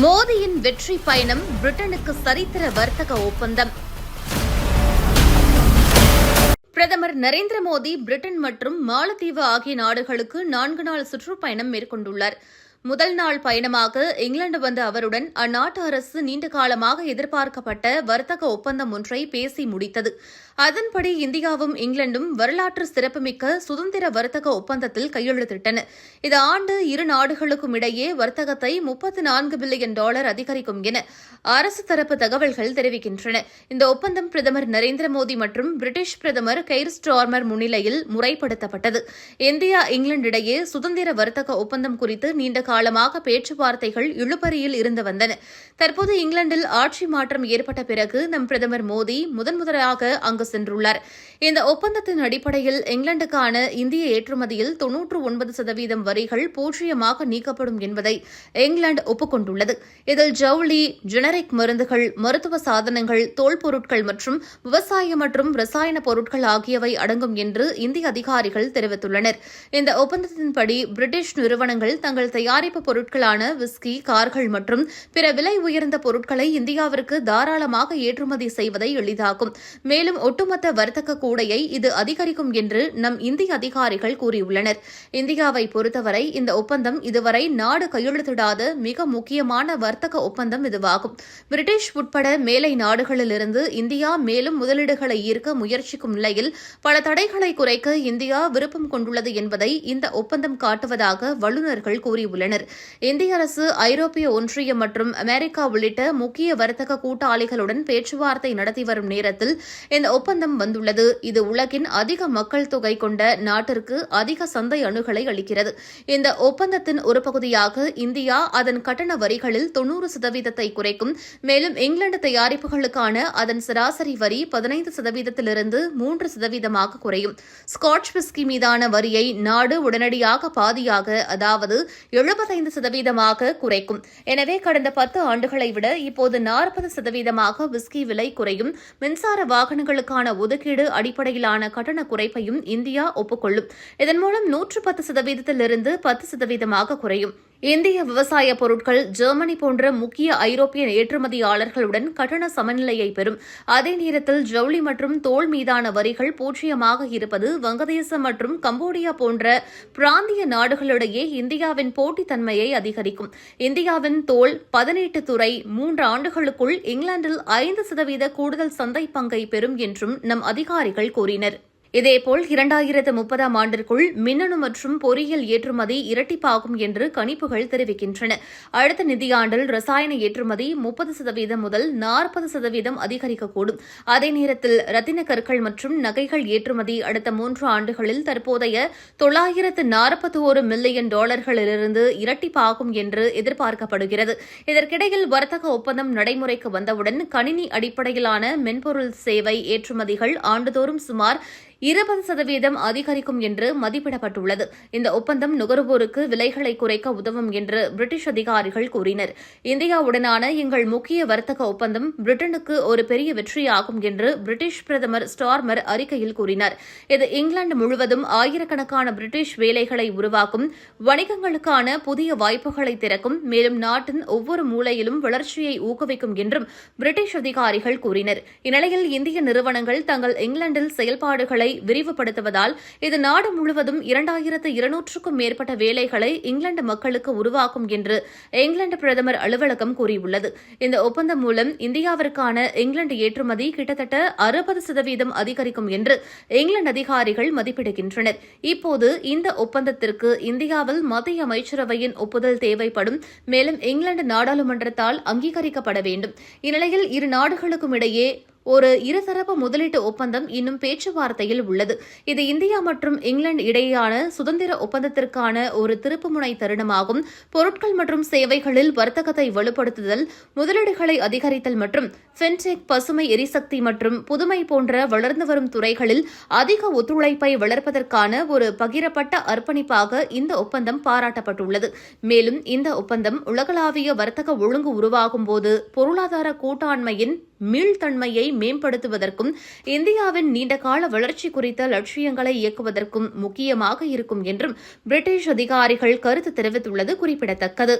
மோடியின் வெற்றி பயணம் பிரிட்டனுக்கு சரித்திர வர்த்தக ஒப்பந்தம். பிரதமர் நரேந்திர மோடி பிரிட்டன் மற்றும் மாலத்தீவு ஆகிய நாடுகளுக்கு நான்கு நாள் சுற்றுப்பயணம் மேற்கொண்டுள்ளார். முதல் நாள் பயணமாக இங்கிலாந்து வந்த அவருடன் அந்நாட்டு அரசு நீண்ட காலமாக எதிர்பார்க்கப்பட்ட வர்த்தக ஒப்பந்தம் ஒன்றை பேசி முடித்தது. அதன்படி இந்தியாவும் இங்கிலாந்தும் வரலாற்று சிறப்புமிக்க சுதந்திர வர்த்தக ஒப்பந்தத்தில் கையெழுத்திட்டன. இது ஆண்டு இரு நாடுகளுக்கும் இடையே வர்த்தகத்தை முப்பத்து நான்கு பில்லியன் டாலர் அதிகரிக்கும் என அரசு தரப்பு தகவல்கள் தெரிவிக்கின்றன. இந்த ஒப்பந்தம் பிரதமர் நரேந்திர மோடி மற்றும் பிரிட்டிஷ் பிரதமர் கெய்ர் ஸ்டார்மர் முன்னிலையில் முறைப்படுத்தப்பட்டது. இந்தியா இங்கிலாந்து இடையே சுதந்திர வர்த்தக ஒப்பந்தம் குறித்து நீண்ட காலமாக பேச்சுவார்த்தைகள் இழுபறியில் இருந்து வந்தன. தற்போது இங்கிலாந்தில் ஆட்சி மாற்றம் ஏற்பட்ட பிறகு நம் பிரதமர் மோடி முதன்முதலாக அங்கு சென்றுள்ளார். இந்த ஒப்பந்தத்தின் அடிப்படையில் இங்கிலாந்துக்கான இந்திய ஏற்றுமதியில் தொன்னூற்று ஒன்பது சதவீதம் வரிகள் பூஜ்ஜியமாக நீக்கப்படும் என்பதை இங்கிலாந்து ஒப்புக்கொண்டுள்ளது. இதில் ஜவுளி ஜெனரிக் மருந்துகள் மருத்துவ சாதனங்கள் தோல் பொருட்கள் மற்றும் விவசாய மற்றும் ரசாயன பொருட்கள் ஆகியவை அடங்கும் என்று இந்திய அதிகாரிகள் தெரிவித்துள்ளனர். இந்த ஒப்பந்தத்தின்படி பிரிட்டிஷ் நிறுவனங்கள் தங்கள் தயார் தயாரிப்பு பொருட்களான விஸ்கி கார்கள் மற்றும் பிற விலை உயர்ந்த பொருட்களை இந்தியாவிற்கு தாராளமாக ஏற்றுமதி செய்வதை எளிதாக்கும். மேலும் ஒட்டுமொத்த வர்த்தக கூடையை இது அதிகரிக்கும் என்று நம் இந்திய அதிகாரிகள் கூறியுள்ளனர். இந்தியாவை பொறுத்தவரை இந்த ஒப்பந்தம் இதுவரை நாடு கையெழுத்திடாத மிக முக்கியமான வர்த்தக ஒப்பந்தம் இதுவாகும். பிரிட்டிஷ் உட்பட மேலை நாடுகளிலிருந்து இந்தியா மேலும் முதலீடுகளை ஈர்க்க முயற்சிக்கும் நிலையில் பல தடைகளை குறைக்க இந்தியா விருப்பம் கொண்டுள்ளது என்பதை இந்த ஒப்பந்தம் காட்டுவதாக வல்லுநர்கள் கூறியுள்ளனர். இந்திய அரசு ஐரோப்பிய ஒன்றியம் மற்றும் அமெரிக்கா உள்ளிட்ட முக்கிய வர்த்தக கூட்டாளிகளுடன் பேச்சுவார்த்தை நடத்தி வரும் நேரத்தில் இந்த ஒப்பந்தம் வந்துள்ளது. இது உலகின் அதிக மக்கள் தொகை கொண்ட நாட்டிற்கு அதிக சந்தை அணுகலை அளிக்கிறது. இந்த ஒப்பந்தத்தின் ஒரு பகுதியாக இந்தியா அதன் கட்டண வரிகளில் தொன்னூறு சதவீதத்தை குறைக்கும். மேலும் இங்கிலாந்து தயாரிப்புகளுக்கான அதன் சராசரி வரி பதினைந்து சதவீதத்திலிருந்து மூன்று சதவீதமாக குறையும். ஸ்காட்ச் விஸ்கி மீதான வரியை நாடு உடனடியாக பாதியாக அதாவது இருபத்தைந்து சதவீதமாக குறைக்கும். எனவே கடந்த பத்து ஆண்டுகளை விட இப்போது நாற்பது சதவீதமாக விஸ்கி விலை குறையும். மின்சார வாகனங்களுக்கான ஒதுக்கீடு அடிப்படையிலான கட்டண குறைப்பையும் இந்தியா ஒப்புக்கொள்ளும். இதன் மூலம் நூற்று பத்து சதவீதத்திலிருந்து பத்து சதவீதமாக குறையும். இந்திய விவசாய பொருட்கள் ஜெர்மனி போன்ற முக்கிய ஐரோப்பிய ஏற்றுமதியாளர்களுடன் கட்டண சமநிலையை பெறும். அதே நேரத்தில் ஜவுளி மற்றும் தோல் மீதான வரிகள் பூஜ்ஜியமாக இருப்பது வங்கதேசம் மற்றும் கம்போடியா போன்ற பிராந்திய நாடுகளிடையே இந்தியாவின் போட்டித்தன்மையை அதிகரிக்கும். இந்தியாவின் தோல் பதினெட்டு துறை மூன்று ஆண்டுகளுக்குள் இங்கிலாந்தில் ஐந்து சதவீத கூடுதல் சந்தை பங்கை பெறும் என்றும் நம் அதிகாரிகள் கூறினர். இதேபோல் இரண்டாயிரத்து முப்பதாம் ஆண்டிற்குள் மின்னணு மற்றும் பொறியியல் ஏற்றுமதி இரட்டிப்பாகும் என்று கணிப்புகள் தெரிவிக்கின்றன. அடுத்த நிதியாண்டில் ரசாயன ஏற்றுமதி முப்பது சதவீதம் முதல் நாற்பது சதவீதம் அதிகரிக்கக்கூடும். அதே நேரத்தில் ரத்தின கற்கள் மற்றும் நகைகள் ஏற்றுமதி அடுத்த மூன்று ஆண்டுகளில் தற்போதைய தொள்ளாயிரத்து நாற்பத்தி ஒரு மில்லியன் டாலர்களிலிருந்து இரட்டிப்பாகும் என்று எதிர்பார்க்கப்படுகிறது. இதற்கிடையில் வர்த்தக ஒப்பந்தம் நடைமுறைக்கு வந்தவுடன் கணினி அடிப்படையிலான மென்பொருள் சேவை ஏற்றுமதிகள் ஆண்டுதோறும் சுமார் இருபது சதவீதம் அதிகரிக்கும் என்று மதிப்பிடப்பட்டுள்ளது. இந்த ஒப்பந்தம் நுகர்வோருக்கு விலைகளை குறைக்க உதவும் என்று பிரிட்டிஷ் அதிகாரிகள் கூறினர். இந்தியாவுடனான எங்கள் முக்கிய வர்த்தக ஒப்பந்தம் பிரிட்டனுக்கு ஒரு பெரிய வெற்றியாகும் என்று பிரிட்டிஷ் பிரதமர் ஸ்டார்மர் அறிக்கையில் கூறினார். இது இங்கிலாந்து முழுவதும் ஆயிரக்கணக்கான பிரிட்டிஷ் வேலைகளை உருவாக்கும் வணிகங்களுக்கான புதிய வாய்ப்புகளை திறக்கும் மேலும் நாட்டின் ஒவ்வொரு மூலையிலும் வளர்ச்சியை ஊக்குவிக்கும் என்றும் பிரிட்டிஷ் அதிகாரிகள் கூறினர். இந்நிலையில் இந்திய நிறுவனங்கள் தங்கள் இங்கிலாந்தில் செயல்பாடுகளை விரிவுபடுத்துவதால் இது நாடு முழுவதும் இரண்டாயிரத்து இருநூற்றுக்கும் மேற்பட்ட வேலைகளை இங்கிலாந்து மக்களுக்கு உருவாக்கும் என்று இங்கிலாந்து பிரதமர் அலுவலகம் கூறியுள்ளது. இந்த ஒப்பந்தம் மூலம் இந்தியாவிற்கான இங்கிலாந்து ஏற்றுமதி கிட்டத்தட்ட அறுபது சதவீதம் அதிகரிக்கும் என்று இங்கிலாந்து அதிகாரிகள் மதிப்பிடுகின்றனர். இப்போது இந்த ஒப்பந்தத்திற்கு இந்தியாவில் மத்திய அமைச்சரவையின் ஒப்புதல் தேவைப்படும். மேலும் இங்கிலாந்து நாடாளுமன்றத்தால் அங்கீகரிக்கப்பட வேண்டும். இந்நிலையில் இரு நாடுகளுக்கும் இடையே ஒரு இருதரப்பு முதலீட்டு ஒப்பந்தம் இன்னும் பேச்சுவார்த்தையில் உள்ளது. இது இந்தியா மற்றும் இங்கிலாந்து இடையேயான சுதந்திர ஒப்பந்தத்திற்கான ஒரு திருப்புமுனை தருணமாகும். பொருட்கள் மற்றும் சேவைகளில் வர்த்தகத்தை வலுப்படுத்துதல் முதலீடுகளை அதிகரித்தல் மற்றும் ஃபின்டெக் பசுமை எரிசக்தி மற்றும் புதுமை போன்ற வளர்ந்து வரும் துறைகளில் அதிக ஒத்துழைப்பை வளர்ப்பதற்கான ஒரு பகிரப்பட்ட அர்ப்பணிப்பாக இந்த ஒப்பந்தம் பாராட்டப்பட்டுள்ளது. மேலும் இந்த ஒப்பந்தம் உலகளாவிய வர்த்தக ஒழுங்கு உருவாகும் போது பொருளாதார கூட்டாண்மையின் மீள்தன்மையை மேம்படுத்துவதற்கும் இந்தியாவின் நீண்டகால வளர்ச்சி குறித்த லட்சியங்களை இயக்குவதற்கும் முக்கியமாக இருக்கும் என்றும் பிரிட்டிஷ் அதிகாரிகள் கருத்து தெரிவித்துள்ளது குறிப்பிடத்தக்கது.